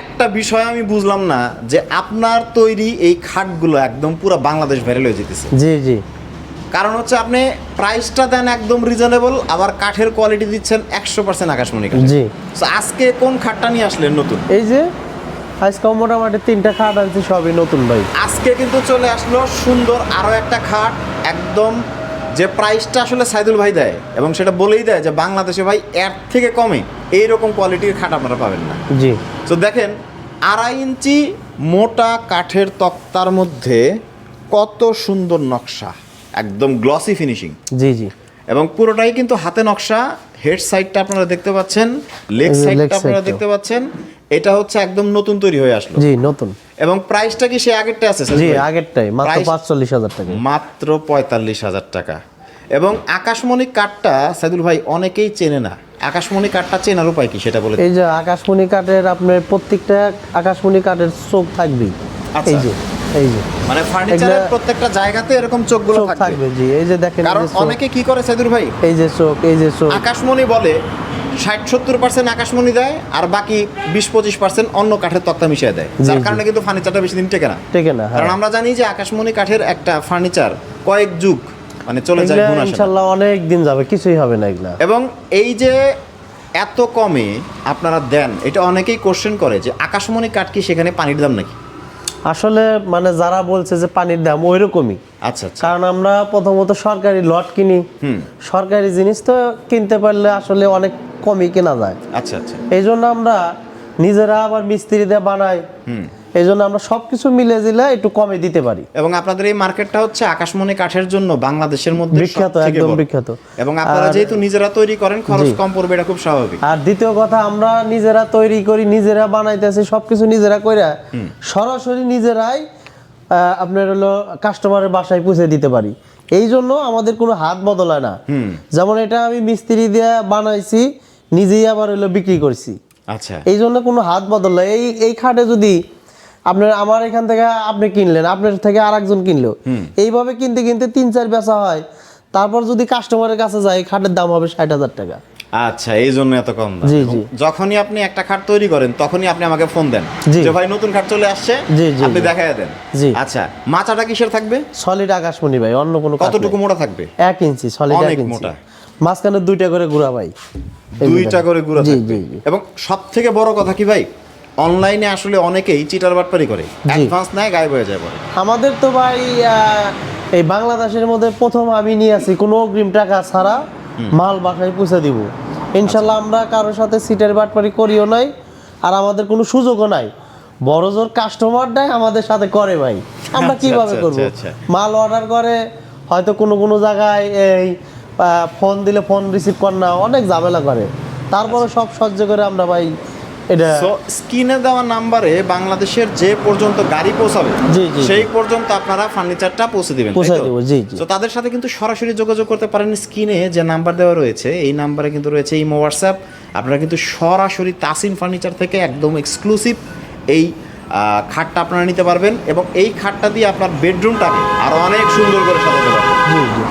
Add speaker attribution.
Speaker 1: একটা বিষয় আমি বুঝলাম না যে আপনার তৈরি এই খাটগুলো একদম পুরো বাংলাদেশ ভাইরাল হয়ে যেতেছে।
Speaker 2: জি জি।
Speaker 1: কারণ হচ্ছে আপনি প্রাইসটা দেন একদম রিজনেবল আবার কাঠের কোয়ালিটি দিচ্ছেন একশো পার্সেন্ট আকাশমণি
Speaker 2: জি।
Speaker 1: আজকে কোন খাটটা নিয়ে আসলেন নতুন?
Speaker 2: এই যে আজকে মোটামুটি তিনটা খাট আনছি সবই নতুন ভাই।
Speaker 1: আজকে কিন্তু চলে আসলো সুন্দর আরও একটা খাট একদম যে প্রাইসটা আসলে সাইদুল ভাই দেয় এবং সেটা বলেই দেয় যে বাংলাদেশে ভাই এর থেকে কমে। এইরকম কোয়ালিটির খাট আপনারা পাবেন না।
Speaker 2: জি।
Speaker 1: তো দেখেন আড়াই ইঞ্চি মোটা কাঠের তক্তার মধ্যে কত সুন্দর নকশা। একদম গ্লসি ফিনিশিং
Speaker 2: জি জি।
Speaker 1: এবং পুরোটাই কিন্তু হাতে নকশা। হেড সাইডটা আপনারা দেখতে পাচ্ছেন লেগ সাইডটা আপনারা দেখতে পাচ্ছেন। এটা হচ্ছে একদম নতুন তৈরি হয়ে আসলো।
Speaker 2: জি নতুন।
Speaker 1: এবং প্রাইসটা কি সে আগেরটা আছে
Speaker 2: জি আগেরটাই। মাত্র
Speaker 1: Price-
Speaker 2: পাঁচচল্লিশ হাজার টাকা।
Speaker 1: মাত্র পঁয়তাল্লিশ হাজার টাকা। এবং আকাশমণি কাঠটা সাইদুল ভাই অনেকেই চেনে না। আকাশমণি কাঠটা চেনার উপায় কি সেটা বলে
Speaker 2: এই যে আকাশমণি কাঠের আপনার প্রত্যেকটা আকাশমণি কাঠের চোখ থাকবেই।
Speaker 1: আচ্ছা।
Speaker 2: এই যে এই যে।
Speaker 1: মানে ফার্নিচারের প্রত্যেকটা জায়গাতে এরকম চোখগুলো থাকবে।
Speaker 2: থাকবে জি। এই যে দেখেন
Speaker 1: কারণ অনেকে কি করে সাইদুল ভাই?
Speaker 2: এই যে চোখ এই যে চোখ।
Speaker 1: আকাশমণি বলে ষাট সত্তর পার্সেন্ট আকাশমণি দেয় আর বাকি বিশ পঁচিশ পার্সেন্ট অন্য কাঠের তক্তা মিশিয়ে দেয়। যার কারণে কিন্তু ফার্নিচারটা বেশি দিন টেকে না।
Speaker 2: ঠিক না
Speaker 1: কারণ
Speaker 2: হ্যাঁ
Speaker 1: আমরা জানি যে আকাশমণি কাঠের একটা ফার্নিচার কয়েক যুগ মানে চলে যায় গুণ আসে না।
Speaker 2: ইনশাল্লাহ অনেক দিন যাবে কিছুই হবে না এগুলা।
Speaker 1: এবং এই যে এত কমে আপনারা দেন এটা অনেকেই কোশ্চেন করে যে আকাশমণি কাঠ কি সেখানে পানির দাম নাকি?
Speaker 2: আসলে মানে যারা বলছে যে পানির দাম ওই রকমই
Speaker 1: আচ্ছা আচ্ছা।
Speaker 2: কারণ আমরা প্রথমত সরকারি লট কিনি। সরকারি জিনিস তো কিনতে পারলে আসলে অনেক কমই কেনা যায়।
Speaker 1: আচ্ছা আচ্ছা।
Speaker 2: এই জন্য আমরা নিজেরা আবার মিস্ত্রি দিয়ে বানাই।
Speaker 1: হুম।
Speaker 2: এই জন্য আমরা সবকিছু মিলে দিলে একটু কমে দিতে পারি।
Speaker 1: এবং আপনাদের এই মার্কেটটা হচ্ছে আকাশমণি কাঠের জন্য বাংলাদেশের মধ্যে
Speaker 2: বিখ্যাত একদম বিখ্যাত।
Speaker 1: এবং আপনারা যেহেতু নিজেরা তৈরি করেন খরচ কম পড়বে এটা খুব স্বাভাবিক।
Speaker 2: আর দ্বিতীয় কথা আমরা নিজেরা তৈরি করি নিজেরা বানাইতেছি সবকিছু নিজেরা কইরা সরাসরি নিজেরাই আপনার হলো কাস্টমারের বাসায় পৌঁছে দিতে পারি। এই জন্য আমাদের কোনো হাত বদলায় না। যেমন এটা আমি মিস্ত্রি দিয়ে বানাইছি নিজেই আবার হলো বিক্রি করছি।
Speaker 1: আচ্ছা।
Speaker 2: এই জন্য কোনো হাত বদল। এই এই খাটে যদি আপনার আমার এখান থেকে আপনি কিনলেন আপনার থেকে আর একজন কিনলো এইভাবে কিনতে কিনতে তিন চার বেচা হয়। তারপর যদি কাস্টমারের কাছে যায় খাটের দাম হবে ষাট হাজার টাকা।
Speaker 1: আচ্ছা এই জন্য এত কম দাম। যখনই আপনি একটা খাট তৈরি করেন তখনই আপনি আমাকে ফোন দেন। যে ভাই নতুন খাট চলে আসছে। আপনি
Speaker 2: জি।
Speaker 1: দেখাই দেন।
Speaker 2: জি।
Speaker 1: আচ্ছা মাচাটা কিসের থাকবে?
Speaker 2: সলিড আকাশমণি ভাই অন্য কোনো
Speaker 1: কতটুকু মোটা থাকবে?
Speaker 2: এক ইঞ্চি সলিড
Speaker 1: অনেক
Speaker 2: এক ইঞ্চি।
Speaker 1: মোটা।
Speaker 2: মাঝখানে দুইটা করে গুড়া ভাই।
Speaker 1: দুইটা করে গুঁড়া থাকবে। এবং সব থেকে বড় কথা কি ভাই? অনলাইনে আসলে অনেকেই চিটার বাটপারি করে। অ্যাডভান্স নেয় গায়েব হয়ে যায় পরে।
Speaker 2: আমাদের তো ভাই এই বাংলাদেশের মধ্যে প্রথম আমি নিয়ে আসি কোনো অগ্রিম টাকা ছাড়া মাল বাসায় পৌঁছে দিব। ইনশাল্লাহ আমরা কারোর সাথে সিটের বাটপারি করিও নাই আর আমাদের কোনো সুযোগও নাই। বড় জোর কাস্টমারটাই আমাদের সাথে করে ভাই। আমরা
Speaker 1: আচ্ছা,
Speaker 2: কীভাবে
Speaker 1: আচ্ছা,
Speaker 2: করব?
Speaker 1: আচ্ছা,
Speaker 2: মাল অর্ডার করে হয়তো কোনো কোনো জায়গায় এই ফোন দিলে ফোন রিসিভ কর না অনেক ঝামেলা করে। তারপরে সব সহ্য করে আমরা ভাই এটা
Speaker 1: সো স্ক্রিনে দেওয়া নাম্বারে বাংলাদেশের যে পর্যন্ত গাড়ি পৌঁছাবে সেই পর্যন্ত আপনারা ফার্নিচারটা পৌঁছে দিবেন
Speaker 2: পৌঁছে দেবো জি জি।
Speaker 1: তো তাদের সাথে কিন্তু সরাসরি যোগাযোগ করতে পারেন স্ক্রিনে যে নাম্বার দেওয়া রয়েছে এই নাম্বারে কিন্তু রয়েছে ইমো হোয়াটসঅ্যাপ। আপনারা কিন্তু সরাসরি তাসিম ফার্নিচার থেকে একদম এক্সক্লুসিভ এই খাটটা আপনারা নিতে পারবেন এবং এই খাটটা দিয়ে আপনার বেডরুমটাকে আরও অনেক সুন্দর করে সাজাতে পারবেন।
Speaker 2: জি জি।